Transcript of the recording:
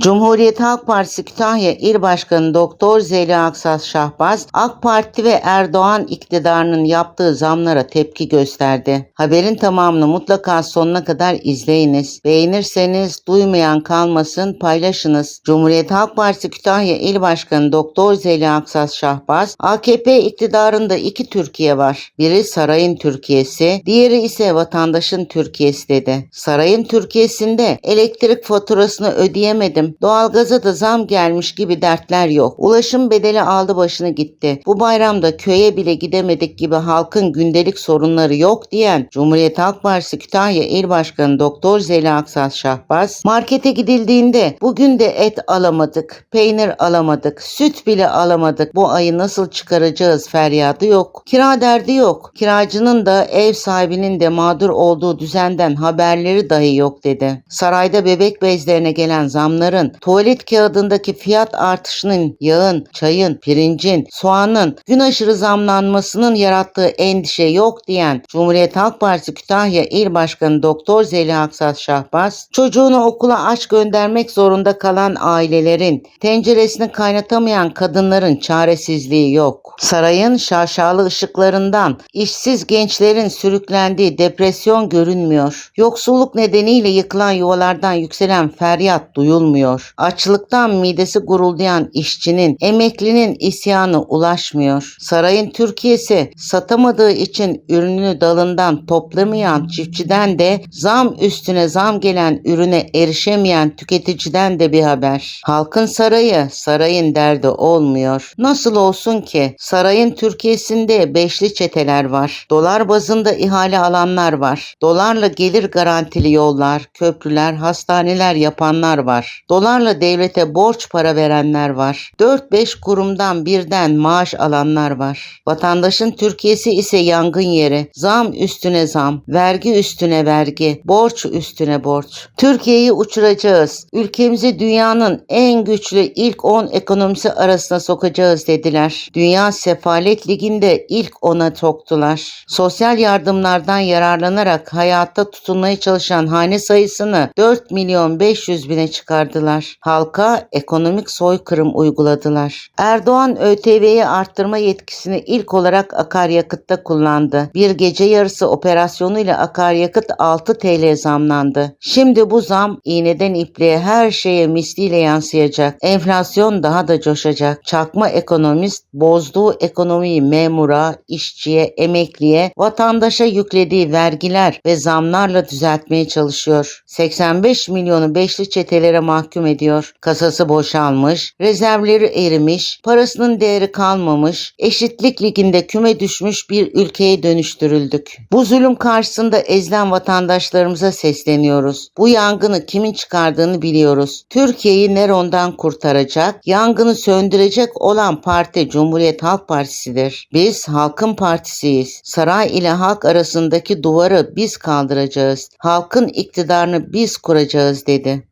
Cumhuriyet Halk Partisi Kütahya İl Başkanı Doktor Zeliha Aksas Şahbaz, AK Parti ve Erdoğan iktidarının yaptığı zamlara tepki gösterdi. Haberin tamamını mutlaka sonuna kadar izleyiniz. Beğenirseniz duymayan kalmasın paylaşınız. Cumhuriyet Halk Partisi Kütahya İl Başkanı Doktor Zeliha Aksas Şahbaz, AKP iktidarında iki Türkiye var. Biri sarayın Türkiye'si, diğeri ise vatandaşın Türkiye'si dedi. Sarayın Türkiye'sinde elektrik faturasını ödeyemedim, doğalgaza da zam gelmiş gibi dertler yok. Ulaşım bedeli aldı başını gitti. Bu bayramda köye bile gidemedik gibi halkın gündelik sorunları yok diyen Cumhuriyet Halk Partisi Kütahya İl Başkanı Doktor Zeliha Aksas Şahbaz, markete gidildiğinde bugün de et alamadık, peynir alamadık, süt bile alamadık. Bu ayı nasıl çıkaracağız feryadı yok. Kira derdi yok. Kiracının da ev sahibinin de mağdur olduğu düzenden haberleri dahi yok dedi. Sarayda bebek bezlerine gelen zamların, tuvalet kağıdındaki fiyat artışının, yağın, çayın, pirincin, soğanın gün aşırı zamlanmasının yarattığı endişe yok diyen Cumhuriyet Halk Partisi Kütahya İl Başkanı Doktor Zeliha Aksas Şahbaz, çocuğunu okula aç göndermek zorunda kalan ailelerin, tenceresini kaynatamayan kadınların çaresizliği yok. Sarayın şaşalı ışıklarından işsiz gençlerin sürüklendiği depresyon görünmüyor. Yoksulluk nedeniyle yıkılan yuvalardan yükselen feryat duyulmuyor. Açlıktan midesi guruldayan işçinin, emeklinin isyanı ulaşmıyor. Sarayın Türkiye'si satamadığı için ürününü dalından toplamayan çiftçiden de zam üstüne zam gelen ürüne erişemeyen tüketiciden de bir haber. Halkın sarayı, sarayın derdi olmuyor. Nasıl olsun ki? Sarayın Türkiye'sinde beşli çeteler var. Dolar bazında ihale alanlar var. Dolarla gelir garantili yollar, köprüler, hastaneler yapanlar var. Dolarla devlete borç para verenler var. 4-5 kurumdan birden maaş alanlar var. Vatandaşın Türkiye'si ise yangın yeri. Zam üstüne zam, vergi üstüne vergi, borç üstüne borç. Türkiye'yi uçuracağız. Ülkemizi dünyanın en güçlü ilk 10 ekonomisi arasına sokacağız dediler. Dünya Sefalet Ligi'nde ilk ona soktular. Sosyal yardımlardan yararlanarak hayatta tutunmaya çalışan hane sayısını 4 milyon 500 bine çıkardılar. Halka ekonomik soykırım uyguladılar. Erdoğan ÖTV'yi arttırma yetkisini ilk olarak akaryakıtta kullandı. Bir gece yarısı operasyonuyla akaryakıt 6 TL zamlandı. Şimdi bu zam iğneden ipliğe her şeye misliyle yansıyacak. Enflasyon daha da coşacak. Çakma ekonomist bozduğu ekonomiyi memura, işçiye, emekliye, vatandaşa yüklediği vergiler ve zamlarla düzeltmeye çalışıyor. 85 milyonu beşli çetelere mahkum ediyor. Kasası boşalmış, rezervleri erimiş, parasının değeri kalmamış, eşitlik liginde küme düşmüş bir ülkeye dönüştürüldük. Bu zulüm karşısında ezilen vatandaşlarımıza sesleniyoruz. Bu yangını kimin çıkardığını biliyoruz. Türkiye'yi Neron'dan kurtaracak, yangını söndürecek olan parti Cumhuriyet Halk Partisi'dir. Biz halkın partisiyiz. Saray ile halk arasındaki duvarı biz kaldıracağız. Halkın iktidarını biz kuracağız dedi.